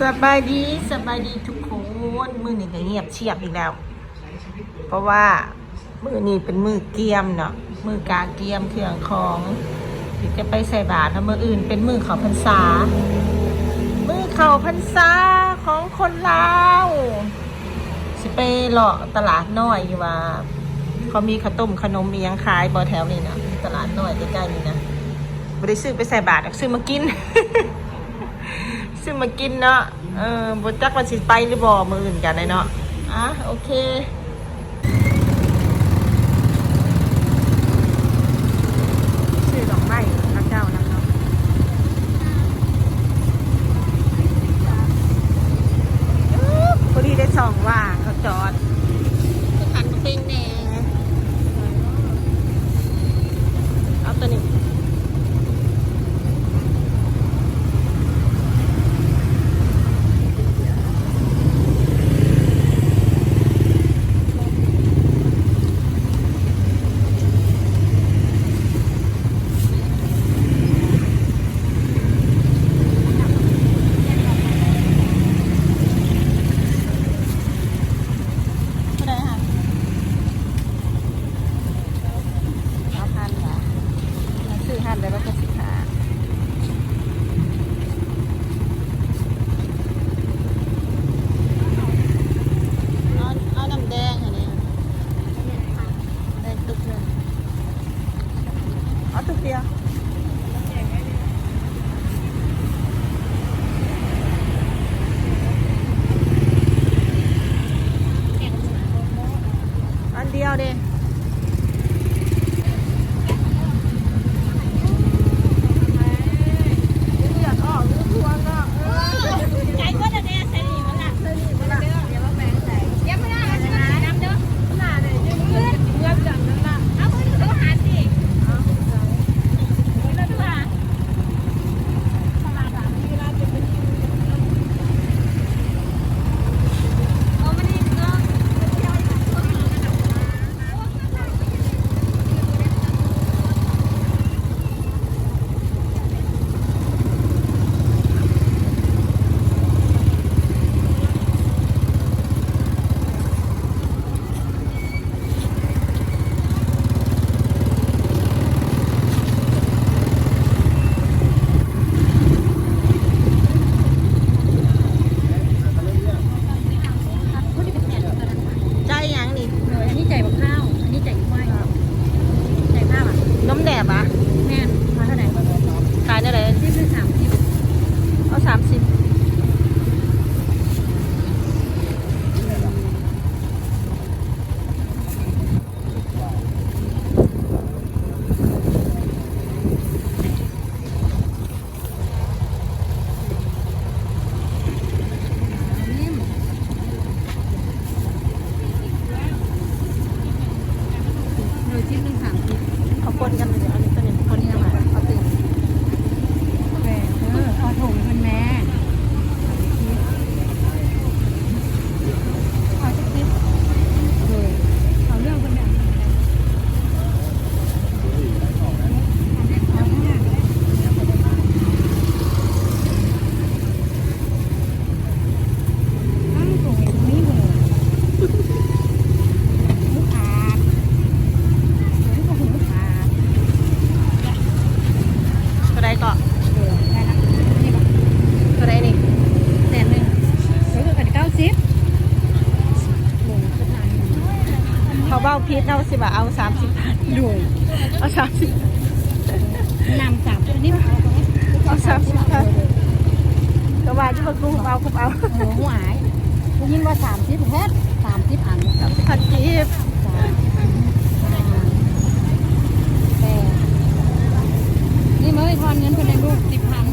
สบายดีสบายดีทุกคนมือนี่ก็เงียบเชียบอีกแล้ว เพราะว่ามือนี่เป็นมือเกียมเนาะมือกาเกียมเครื่องของจะไปใส่บาตรแล้วมืออื่น เป็นมือเขาพรรษา มือเข่าพรรษาของคนลาวสิไปหล่อตลาดน้อยว่าเขามีข้าวต้มขนมมียังขายบ่อแถวนี่นะตลาดน้อยใกล้ๆนี่นะไม่ได้ซื้อไปใส่บาตรซื้อมากิน ซื้อมากินเนาะเออบนจักวันสิไปหรือบอมืออื่นกันเลยเนาะอะโอเคายมาคุบเอาคุบเอาโอ้โหหายผู้ยิงว่าสามทิบเพชรสามทิบอันสามทิบพันจีบแต่นี่เมื่อทอนเงินคนในรูปสิบพัน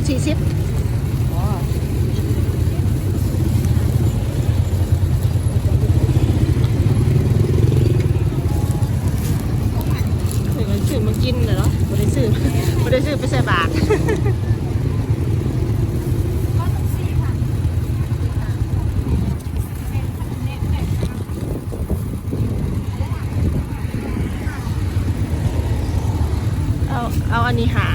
งสี่สิบซื้อมากินเหรอไม่ได้ซื้อไม่ได้ซื้อไปใส่บาทเอาอันนี้หา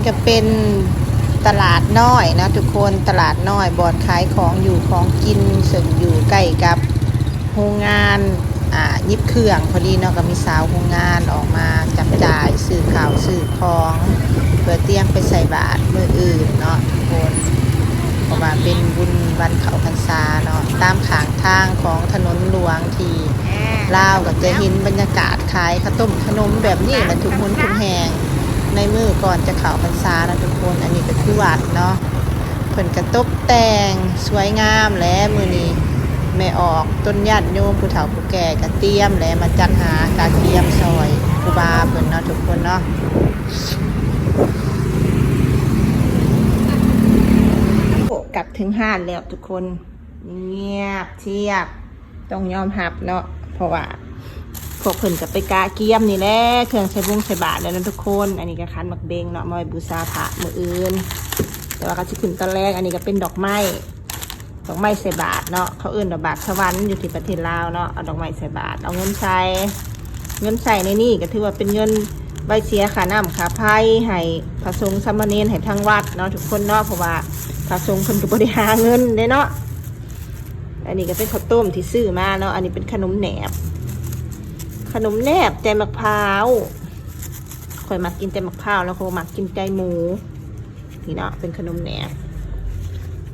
นี่ก็เป็นตลาดน้อยนะทุกคนตลาดน้อยบอนขายของอยู่ของกินซึ่งอยู่ใกล้กับโรงงานอ่ายิบเครื่องพอดีเนาะก็มีสาวโรงงานออกมาจับจ่ายซื้อข่าวซื้อของเพื่อเตรียมไปใส่บาตรมืออื่นเนาะทุกคนเพราะว่าเป็นบุญวันเขาพรรษาเนาะตามขางทางของถนนหลวงที่ลาวก็จะเห็นบรรยากาศขายข้าวต้มขนมแบบนี้แหละทุกคนทุกแห่ง ในมือก่อนจะเข่าพรรษานะทุกคน อันนี้ก็คือวัดเนาะเพิ่นกระตบแต่งสวยงามและมือนี้แม่ออกต้นญาติโยมผู้เฒ่าผู้แก่ก็เตรียมและมาจัดหาการเตรียมซอยครูบาเพิ่นเนาะทุกคนเนาะกลับถึงห้านแล้วทุกคนเงียบเทียบต้องยอมหับเนาะเพราะว่า พวกเพิ่นกับไปกาเกียมนี่แหละเครื่องใช้บุ้งใช้บาทแล้วนะทุกคน อันนี้ก็คันหมักเบงเนาะมาไว้บูชาพระมืออื่น แต่ว่าก็สิขึ้นตอนแรก อันนี้ก็เป็นดอกไม้ดอกไม้ใส่บาทเนาะเขาเอื่นดอกบาทสวรรค์อยู่ที่ประเทศลาวเนาะเอาดอกไม้ใส่บาทเอาเงินใช้เงินใส่ในนี่ก็ถือว่าเป็นเงินใบเสียค่าน้ำค่าไฟให้พระสงฆ์สามเณรให้ทางวัดเนาะทุกคนเนาะเพราะว่าพระสงฆ์เพิ่นก็บ่ได้หาเงินเด้เนาะอันนี้ก็เป็นข้าวต้มที่ซื้อมาเนาะอันนี้เป็นขนมแหนบ ขนมแนบใจมะพร้าวข่อยมักกินใจมะพร้าวแล้วเขามักกินใจหมู นี่เนาะเป็นขนมแหนบ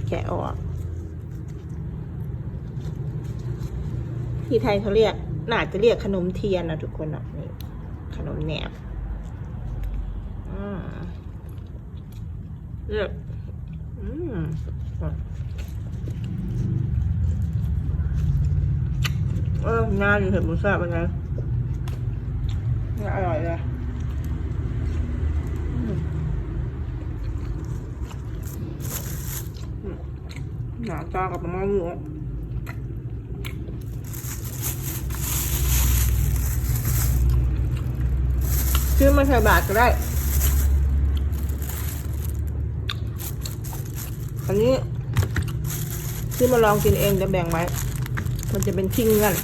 แกะออก ที่ไทยเขาเรียกน่าจะเรียกขนมเทียนนะทุกคนเนาะนี่ขนมแหนบอืมเลือกอืมเออน่าดีเห็นหมูสับเป็นไง อร่อยเลยอืมอืมหนาตากับมะม่วงซื้อมาใส่บาทก็ได้ อันนี้ซื้อมาลองกินเองจะแบ่งไว้ มันจะเป็นชิ้นเงิน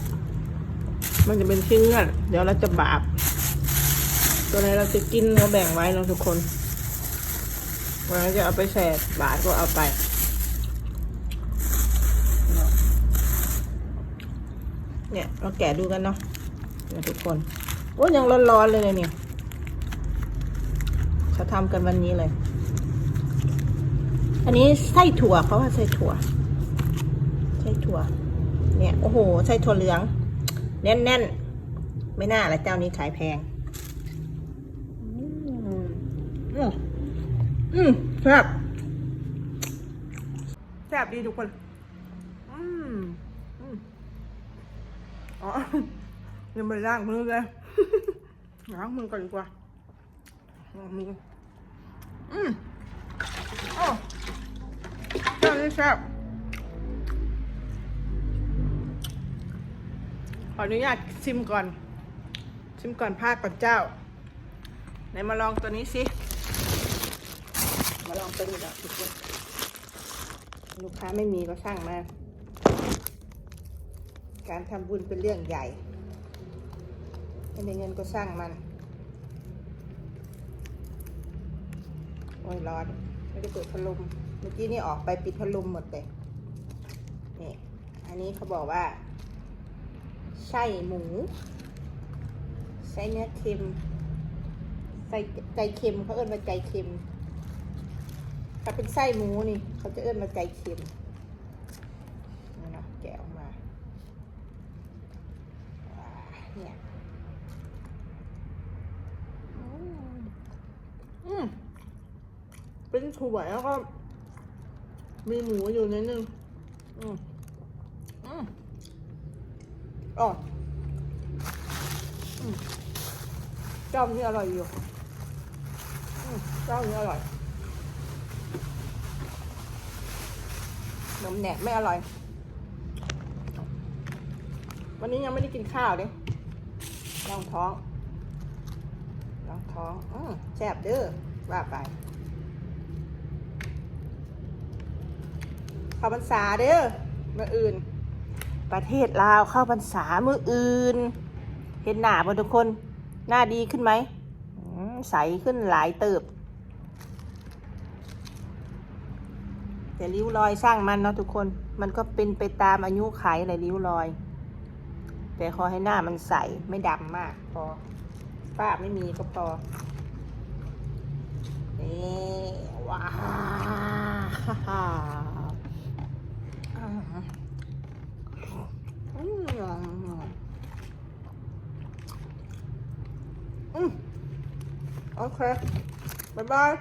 มันจะเป็นชิ้นเงินเดี๋ยวเราจะบาป ตัวไหนเราจะกินเราแบ่งไว้นะทุกคนวันนี้จะเอาไปแช่บาทก็เอาไปเนี่ยเราแกะดูกันเนาะนี่ยทุกคนโอ้ยยังร้อนๆเลยเนี่ยเขาทำกันวันนี้เลย อันนี้ไส้ถั่วเขาว่าไส้ถั่ว ไส้ถั่ว เนี่ย โอ้โห ไส้ถั่วเหลือง แน่นๆ ไม่น่าละเจ้านี้ขายแพง อืม อืมอืมแซ่บแซ่บดีทุกคน อืมอืมอ๋อยังไม่ล้างมือเลยล้างมือก่อนดีกว่าล้างมืออืมโอ้แซ่บดีแซ่บขออนุญาตชิมก่อน ชิมก่อนภาคก่อนเจ้า ไหนมาลองตัวนี้สิ มาลองตัวนี้ก่อนทุกคนลูกค้าไม่มีก็ช่างมาการทำบุญเป็นเรื่องใหญ่ไม่ได้เงินก็สร้างมัน โอ้ยร้อน ไม่ได้เปิดพัดลม เมื่อกี้นี่ออกไปปิดพัดลมหมดเลย นี่ อันนี้เขาบอกว่าไส้หมู ไส้เนื้อเค็มใส่ใจเค็มเขาเอิ้นว่าใจเค็ม ถ้าเป็นไส้หมูนี่ เขาจะเอิ้นว่าใจเค็มนี่เนาะแกะออกมาเนี่ยอืมเป็นถั่วแล้วก็มีหมูอยู่นิดนึง อืมอืมอ๋อเจ้านี่อร่อยอยู่เจ้านี้อร่อย นมแหนกไม่อร่อย วันนี้ยังไม่ได้กินข้าวเด้ลองท้องลองท้องอืมแซ่บเด้อว่าไปข้าพรรษาเด้อเมื่ออื่น ประเทศลาวเข้าพรรษาเมื่ออื่น เห็นหน้าบ่ทุกคน หน้าดีขึ้นไหมอืมใสขึ้นหลายเติบ แต่ริ้วรอยสร้างมันเนาะทุกคน มันก็เป็นไปตามอายุไขอะไรริ้วรอย แต่ขอให้หน้ามันใสไม่ดำมาก พอฝ้าไม่มีก็พอนี่ว้าวอืมอืมอืมโอเค บ๊ายบาย